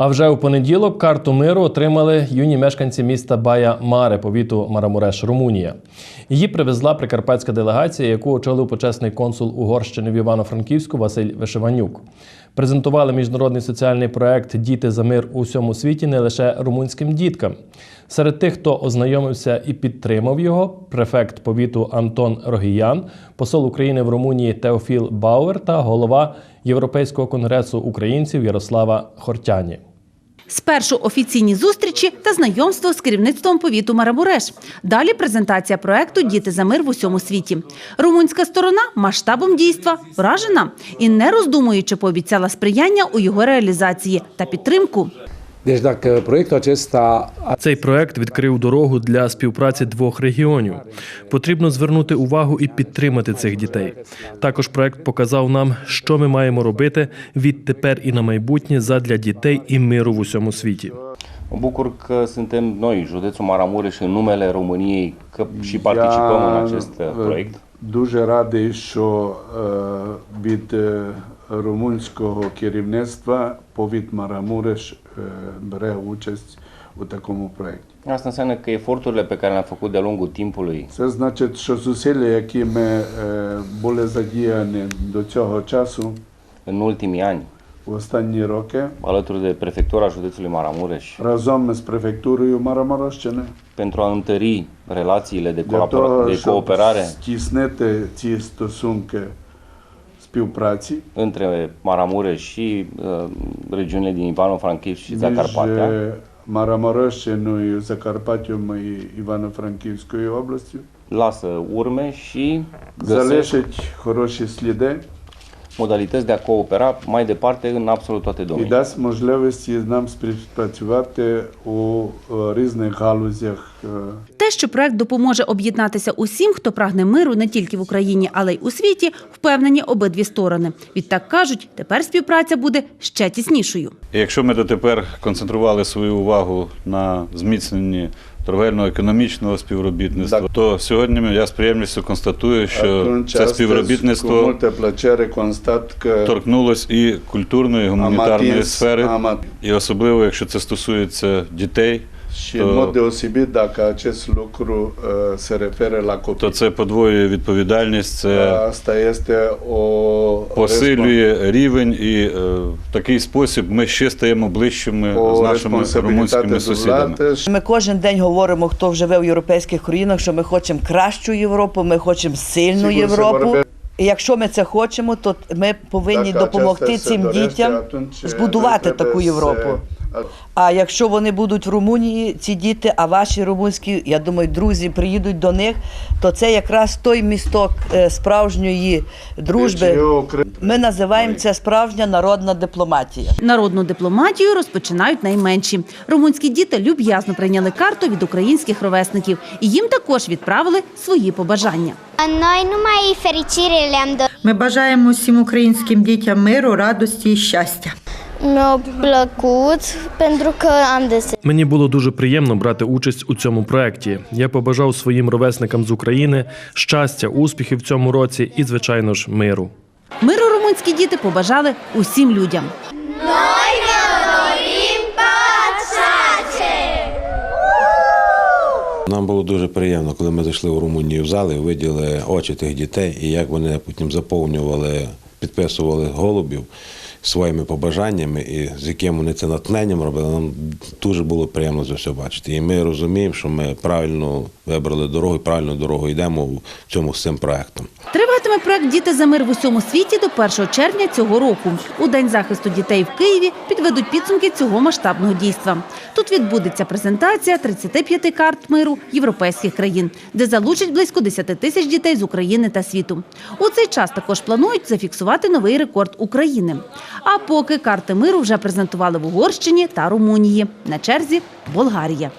А вже у понеділок карту миру отримали юні мешканці міста Бая Маре, повіту Марамуреш, Румунія. Її привезла прикарпатська делегація, яку очолив почесний консул Угорщини в Івано-Франківську Василь Вишиванюк. Презентували міжнародний соціальний проект Діти за мир у всьому світі не лише румунським діткам. Серед тих, хто ознайомився і підтримав його, префект повіту Антон Рогіян, посол України в Румунії Теофіл Бауер та голова Європейського конгресу українців Ярослава Хортяні. Спершу офіційні зустрічі та знайомство з керівництвом повіту Марабуреш. Далі презентація проекту Діти за мир в усьому світі. Румунська сторона масштабом дійства вражена і не роздумуючи пообіцяла сприяння у його реалізації та підтримку. Deci dacă proiectul acesta Цей проект відкрив дорогу для співпраці двох регіонів. Потрібно звернути увагу і підтримати цих дітей. Також проект показав нам, що ми маємо робити відтепер і на майбутнє задля дітей і миру в усьому світі. Bucur că suntem noi, județul Maramureș, în numele României, că și participăm în acest proiect. Дуже радий, що е, від е, румунського керівництва повіт Марамуреш е, бере участь у такому проєкті. Asta înseamnă că eforturile pe care le-am făcut de-a lungul timpului Це значить, що зусилля, які ми е, були задіяні до цього часу în ultimii ani, в останні роки, alături de prefectura județului Maramureș, разом з префектурою Мараморощини, pentru a întări relațiile de, для colabora- того, de cooperare стіснити ці стосунки співпраці între Maramureș și uh, regiunile din Ivano-Frankivsk și між Zacarpatia, е, Мараморощиною, Закарпаттям і Івано-Франківською областю. lasă urme și găsește залишить хороші сліди Modalități de a coopera mai departe în absolut toate domeniile. дасть можливості нам співпрацювати у різних галузях. Те, що проект допоможе об'єднатися усім, хто прагне миру не тільки в Україні, але й у світі, впевнені обидві сторони. Відтак кажуть, тепер співпраця буде ще тіснішою. Якщо ми дотепер концентрували свою увагу на зміцненні торговельно-економічного співробітництва, Так. то сьогодні я з приємністю констатую, що це співробітництво торкнулось і культурної, і гуманітарної сфери, і особливо, якщо це стосується дітей, și То- în mod deosebit dacă acest lucru uh, se referă la copii. то це подвоює відповідальність, це Asta este o посилює рівень, і е, в такий спосіб ми ще стаємо ближчими o з нашими румунськими сусідами. Ми кожен день говоримо, хто живе в європейських країнах, що ми хочемо кращу Європу, ми хочемо сильну Sigur, Європу. І якщо ми це хочемо, то ми повинні Dacă допомогти цим dorește, дітям збудувати таку Європу. А якщо вони будуть в Румунії, ці діти, а ваші румунські, я думаю, друзі приїдуть до них, то це якраз той місток е, справжньої дружби. Ми називаємо це справжня народна дипломатія. Народну дипломатію розпочинають найменші. Румунські діти люб'язно прийняли карту від українських ровесників і їм також відправили свої побажання. Ми бажаємо всім українським дітям миру, радості і щастя. Mi-a plăcut pentru că am desenat. Мені було дуже приємно брати участь у цьому проєкті. Я побажав своїм ровесникам з України щастя, успіхів в цьому році і, звичайно ж, миру. Миру румунські діти побажали усім людям. Нам було дуже приємно, коли ми зайшли в Румунію в зал і виділи очі тих дітей, і як вони потім заповнювали, підписували голубів своїми побажаннями, і з яким вони це натхненням робили. Нам дуже було приємно це все бачити. І ми розуміємо, що ми правильно вибрали дорогу і правильну дорогу йдемо в цьому з цим проектом. Триватиме проект Діти за мир в усьому світі до 1 червня цього року. У День захисту дітей в Києві підведуть підсумки цього масштабного дійства. Відбудеться презентація 35 карт миру європейських країн, де залучать близько 10 тисяч дітей з України та світу. У цей час також планують зафіксувати новий рекорд України. А поки карти миру вже презентували в Угорщині та Румунії. На черзі Болгарія.